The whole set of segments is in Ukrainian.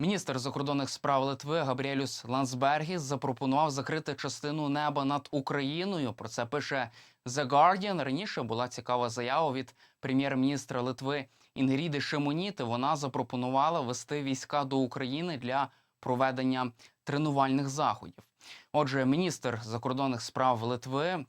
Міністр закордонних справ Литви Габріелюс Лансбергіс запропонував закрити частину неба над Україною. Про це пише The Guardian. Раніше була цікава заява від прем'єр-міністра Литви Інгріди Шимоніти. Вона запропонувала вести війська до України для проведення тренувальних заходів. Отже, міністр закордонних справ Литви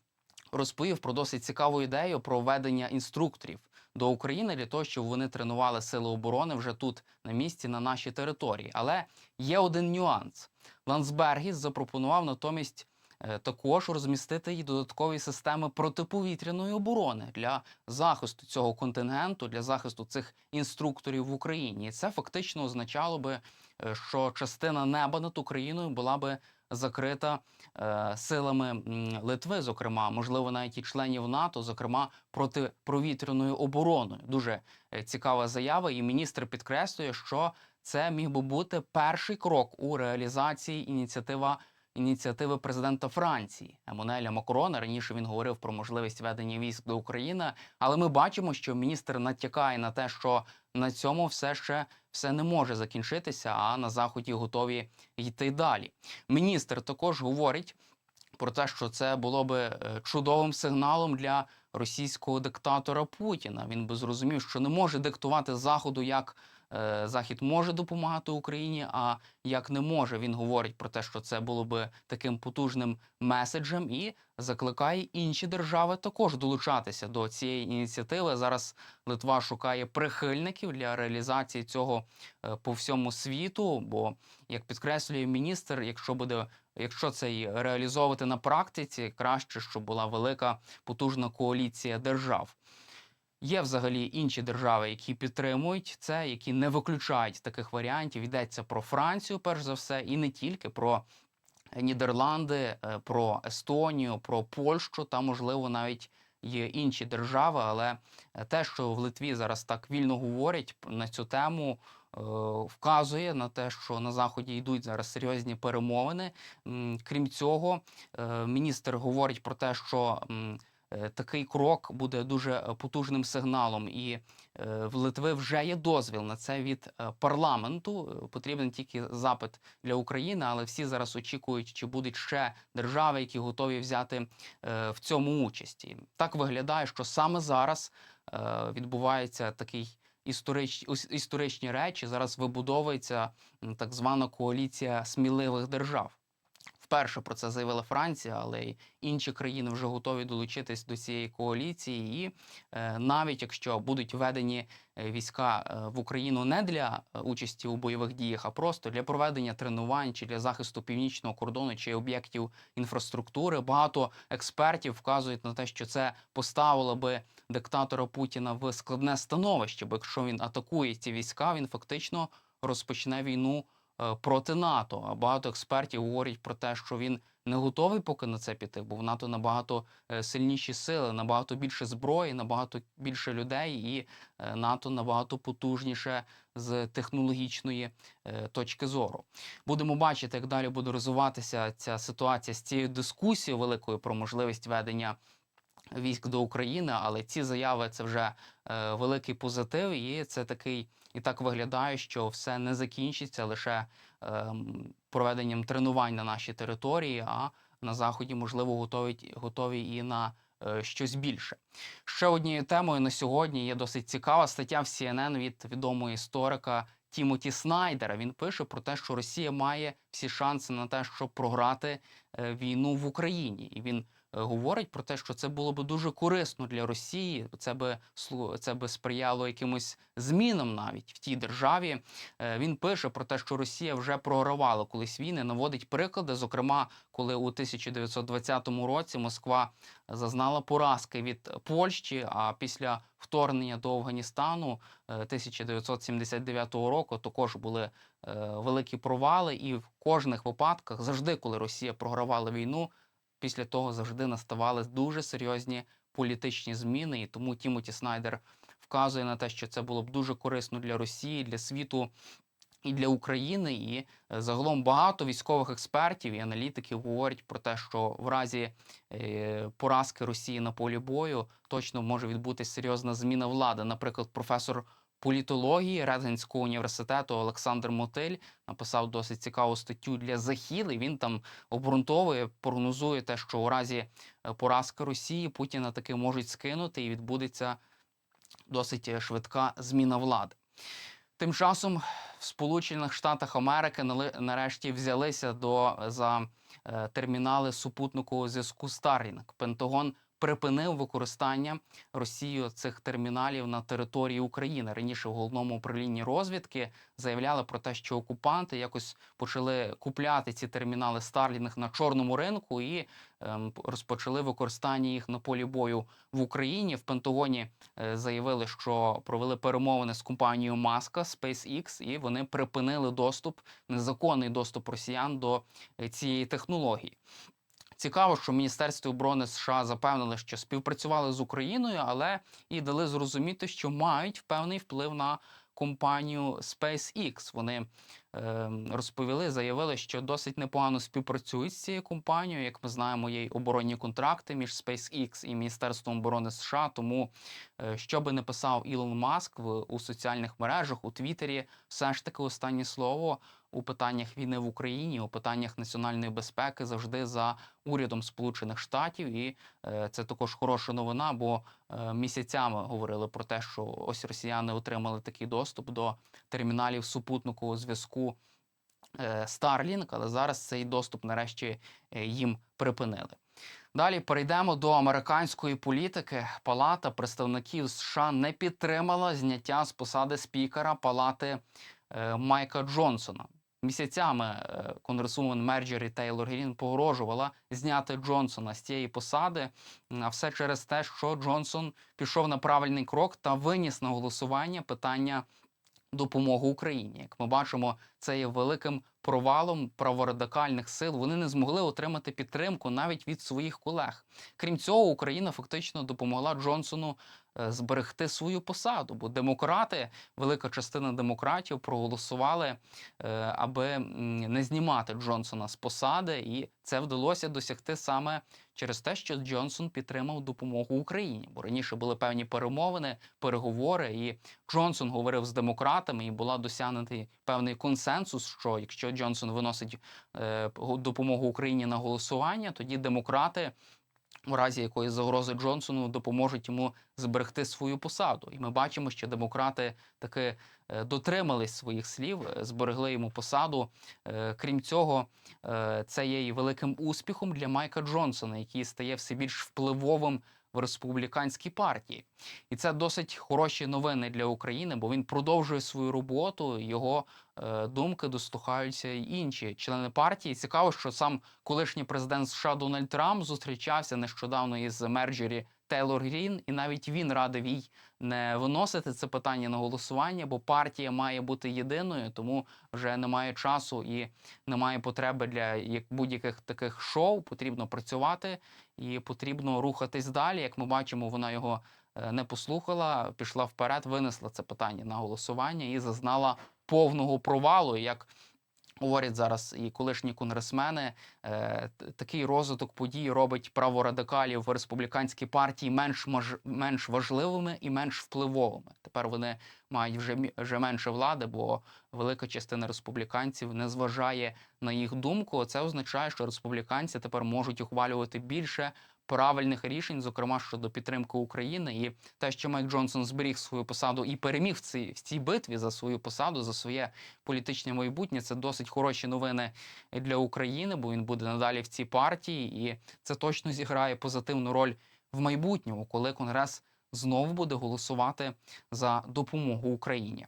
розповів про досить цікаву ідею про введення інструкторів до України для того, щоб вони тренували сили оборони вже тут на місці на нашій території. Але є один нюанс: Лансбергіс запропонував натомість. е, Також розмістити і додаткові системи протиповітряної оборони для захисту цього контингенту, для захисту цих інструкторів в Україні. І це фактично означало би, е, що частина неба над Україною була би закрита е, силами Литви, зокрема, можливо, навіть і членів НАТО, зокрема протиповітряною обороною. Дуже е, цікава заява, і міністр підкреслює, що це міг би бути перший крок у реалізації ініціатива. Ініціативи президента Франції Еммануеля Макрона раніше він говорив про можливість ведення військ до України, але ми бачимо, що міністр натякає на те, що на цьому все ще все не може закінчитися, а на заході готові йти далі. Міністр також говорить про те, що це було би е, чудовим сигналом для російського диктатора Путіна. Він би зрозумів, що не може диктувати заходу, як Захід може допомагати Україні, а як не може. Він говорить про те, що це було би таким потужним меседжем, і закликає інші держави також долучатися до цієї ініціативи. Зараз Литва шукає прихильників для реалізації цього е, по всьому світу. Бо, як підкреслює міністр, якщо буде Якщо це і реалізовувати на практиці, краще, щоб була велика потужна коаліція держав. Є взагалі інші держави, які підтримують це, які не виключають таких варіантів. Йдеться про Францію, перш за все, і не тільки про Нідерланди, е, про Естонію, про Польщу та, можливо, навіть є інші держави. Але е, те, що в Литві зараз так вільно говорять на цю тему, е, вказує на те, що на заході йдуть зараз серйозні перемовини. Крім цього, міністр говорить про те, що такий крок буде дуже е, потужним сигналом, і е, в Литви вже є дозвіл на це від е, парламенту. Е, Потрібен тільки запит для України, але всі зараз очікують, чи будуть ще держави, які готові взяти е, в цьому участі. Так виглядає, що саме зараз е, відбувається такий. Історич, історичні речі зараз вибудовується так звана коаліція сміливих держав. Вперше про це заявила Франція, але й інші країни вже готові долучитись до цієї коаліції. І е, навіть якщо будуть введені е, війська е, в Україну не для участі у бойових діях, а просто для проведення тренувань чи для захисту північного кордону чи об'єктів інфраструктури, багато експертів вказують на те, що це поставило би диктатора Путіна в складне становище, бо якщо він атакує ці війська, він фактично розпочне війну проти НАТО. А багато експертів говорять про те, що він не готовий поки на це піти, бо в НАТО набагато е, сильніші сили, набагато більше зброї, набагато більше людей, і е, НАТО набагато потужніше з технологічної е, точки зору. Будемо бачити, як далі буде розвиватися ця ситуація з цією дискусією великою про можливість ведення військ до України, але ці заяви це вже е, великий позитив, і це такий і так виглядає, що все не закінчиться лише ем, проведенням тренувань на нашій території, а на заході, можливо, готові, готові і на е, щось більше. Ще однією темою на сьогодні є досить цікава стаття в CNN від відомого історика Тімоті Снайдера. Він пише про те, що Росія має всі шанси на те, щоб програти е, війну в Україні, і він е, говорить про те, що це було би дуже корисно для Росії. Це би це би сприяло якимось змінам навіть в тій державі. Е, Він пише про те, що Росія вже програвала колись війни, наводить приклади. Зокрема, коли у 1920 році Москва зазнала поразки від Польщі, а після вторгнення до Афганістану е, 1979 року також були е, великі провали, і в кожних випадках завжди, коли Росія програвала війну, після того завжди наставали дуже серйозні політичні зміни. І тому Тімоті Снайдер вказує на те, що це було б дуже корисно для Росії, для світу. І для України, і е, загалом багато військових експертів і аналітиків говорять про те, що в разі е, поразки Росії на полі бою точно може відбутися серйозна зміна влади. Наприклад, професор політології Редгенського університету Олександр Мотиль написав досить цікаву статтю для захід. і Він там обґрунтовує, прогнозує те, що у разі е, поразки Росії Путіна таки можуть скинути і відбудеться досить е, швидка зміна влади. Тим часом в Сполучених Штатах Америки нарешті взялися до за е, термінали супутникового зв'язку Starlink. Пентагон припинив використання Росією цих терміналів на території України. Раніше в головному управлінні розвідки заявляли про те, що окупанти якось почали купляти ці термінали Starlink на чорному ринку і ем, розпочали використання їх на полі бою в Україні. В Пентагоні е, заявили, що провели перемовини з компанією Маска SpaceX, і вони припинили доступ, незаконний доступ росіян до е, цієї технології. Цікаво, що Міністерство оборони США запевнили, що співпрацювали з Україною, але і дали зрозуміти, що мають певний вплив на компанію SpaceX. Вони е, розповіли, заявили, що досить непогано співпрацюють з цією компанією. Як ми знаємо, є й оборонні контракти між SpaceX і Міністерством оборони США. Тому, е, що би не писав Ілон Маск в у соціальних мережах, у Твіттері, все ж таки останнє слово у питаннях війни в Україні, у питаннях національної безпеки завжди за урядом Сполучених Штатів, і е, це також хороша новина, бо е, місяцями говорили про те, що ось росіяни отримали такий доступ до терміналів супутникового зв'язку е, Starlink, але зараз цей доступ нарешті їм припинили. Далі перейдемо до американської політики. Палата представників США не підтримала зняття з посади спікера палати Майка Джонсона. Місяцями е, конгресвумен Мерджері Тейлор Грін погрожувала зняти Джонсона з цієї посади, а все через те, що Джонсон пішов на правильний крок та виніс на голосування питання допомоги Україні. Як ми бачимо, це є великим провалом праворадикальних сил. Вони не змогли отримати підтримку навіть від своїх колег. Крім цього, Україна фактично допомогла Джонсону зберегти свою посаду, бо демократи, велика частина демократів проголосували, е, аби не знімати Джонсона з посади, і це вдалося досягти саме через те, що Джонсон підтримав допомогу Україні. Бо раніше були певні перемовини, переговори, і Джонсон говорив з демократами, і була досягнутий певний консенсус, що якщо Джонсон виносить е, допомогу Україні на голосування, тоді демократи. У разі якоїсь загрози Джонсону допоможуть йому зберегти свою посаду, і ми бачимо, що демократи таки е, дотримались своїх слів, е, зберегли йому посаду. Е, Крім цього, це є і великим успіхом для Майка Джонсона, який стає все більш впливовим в республіканській партії. І це досить хороші новини для України, бо він продовжує свою роботу. Його е, думки дослухаються й інші члени партії. Цікаво, що сам колишній президент США Дональд Трамп зустрічався нещодавно із Мерджері Тейлор Грін, і навіть він радив їй не виносити це питання на голосування, бо партія має бути єдиною, тому вже немає часу і немає потреби для як будь-яких таких шоу. Потрібно працювати і потрібно рухатись далі. Як ми бачимо, вона його е, не послухала, пішла вперед, винесла це питання на голосування і зазнала повного провалу. Як говорять зараз і колишні конгресмени, е, такий розвиток подій робить праворадикалів в республіканській партії менш мож, менш важливими і менш впливовими. Тепер вони мають вже вже менше влади, бо велика частина республіканців не зважає на їх думку. Це означає, що республіканці тепер можуть ухвалювати більше правильних рішень, зокрема щодо підтримки України, і те, що Майк Джонсон зберіг свою посаду і переміг в цій, в цій битві за свою посаду, за своє політичне майбутнє, це досить хороші новини для України, бо він буде надалі в цій партії, і це точно зіграє позитивну роль в майбутньому, коли Конгрес знову буде голосувати за допомогу Україні.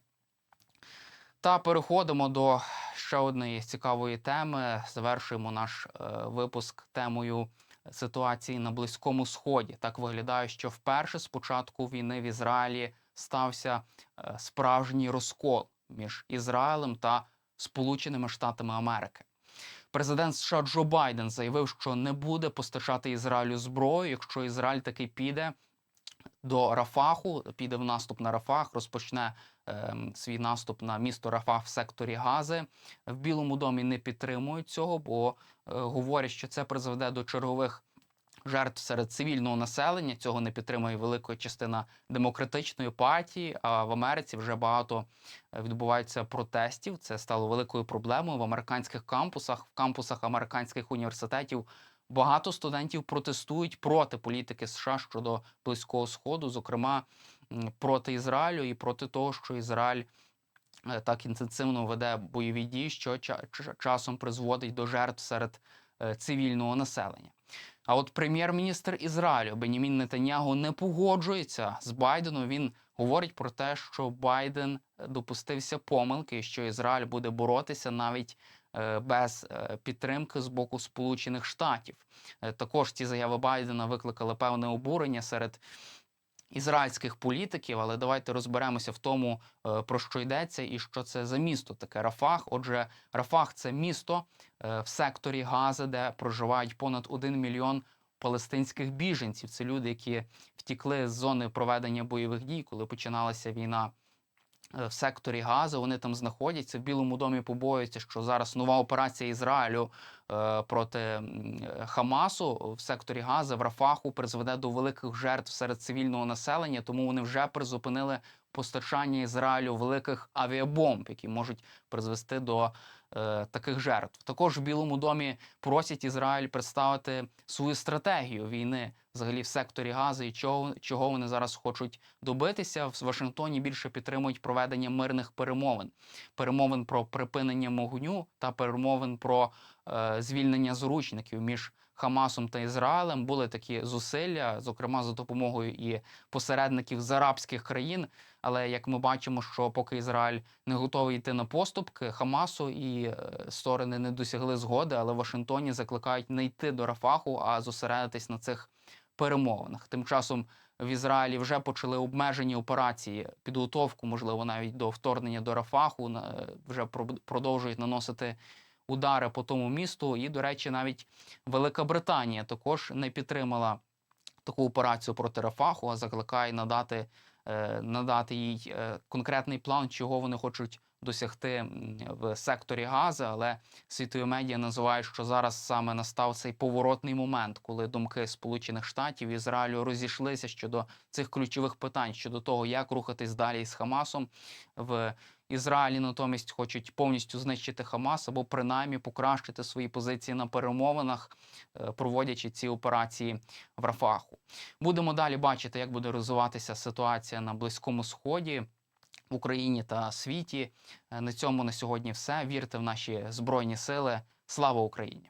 Та переходимо до ще однієї цікавої теми. Завершуємо наш е, випуск темою ситуації на Близькому Сході. Так виглядає, що вперше з початку війни в Ізраїлі стався е, справжній розкол між Ізраїлем та Сполученими Штатами Америки. Президент США Джо Байден заявив, що не буде постачати Ізраїлю зброю, якщо Ізраїль таки піде до Рафаху, піде в наступ на Рафах, розпочне ем, свій наступ на місто Рафах в секторі Гази. В Білому домі не підтримують цього, бо е, говорять, що це призведе до чергових жертв серед цивільного населення. Цього не підтримує велика частина демократичної партії. А в Америці вже багато е, відбувається протестів. Це стало великою проблемою в американських кампусах, в кампусах американських університетів. Багато студентів протестують проти політики США щодо близького сходу, зокрема проти Ізраїлю і проти того, що Ізраїль е, так інтенсивно веде бойові дії, що ча- часом призводить до жертв серед е, цивільного населення. А от прем'єр-міністр Ізраїлю Бенімін Нетаньягу не погоджується з Байденом. Він говорить про те, що Байден е, допустився помилки, що Ізраїль буде боротися навіть без е, підтримки з боку Сполучених Штатів. Е, Також ці заяви Байдена викликали певне обурення серед ізраїльських політиків, але давайте розберемося в тому, е, про що йдеться і що це за місто таке Рафах. Отже, Рафах це місто е, в секторі Гази, де проживають понад 1 мільйон палестинських біженців. Це люди, які втікли з зони проведення бойових дій, коли починалася війна. Е, В секторі Гази вони там знаходяться в Білому домі. Побоюються, що зараз нова операція Ізраїлю е, проти Хамасу в секторі Гази в Рафаху призведе до великих жертв серед цивільного населення. Тому вони вже призупинили постачання Ізраїлю великих авіабомб, які можуть призвести до е, таких жертв. Також в Білому домі просять Ізраїль представити свою стратегію війни взагалі в секторі Гази і чого, чого вони зараз хочуть добитися. В Вашингтоні більше підтримують проведення мирних перемовин, перемовин про припинення вогню та перемовин про е, звільнення заручників між Хамасом та Ізраїлем. Були такі зусилля, зокрема за допомогою і посередників з арабських країн. Але як ми бачимо, що поки Ізраїль не готовий йти на поступки Хамасу і е, сторони не досягли згоди, але в Вашингтоні закликають не йти до Рафаху, а зосередитись на цих перемовинах. Тим часом в Ізраїлі вже почали обмежені операції, підготовку, можливо, навіть до вторгнення до Рафаху. Вже продовжують наносити удари по тому місту. І, до речі, навіть Велика Британія також не підтримала таку операцію проти Рафаху, а закликає надати, е, надати їй е, конкретний план, чого вони хочуть досягти в секторі Гази. Але світові медіа називають, що зараз саме настав цей поворотний момент, коли думки Сполучених Штатів і Ізраїлю розійшлися щодо цих ключових питань, щодо того, як рухатись далі з Хамасом в Ізраїлі натомість хочуть повністю знищити Хамас або принаймні покращити свої позиції на перемовинах, е, проводячи ці операції в Рафаху. Будемо далі бачити, як буде розвиватися ситуація на Близькому Сході. В Україні та світі Е, на цьому на сьогодні все. Вірте в наші збройні сили. Слава Україні!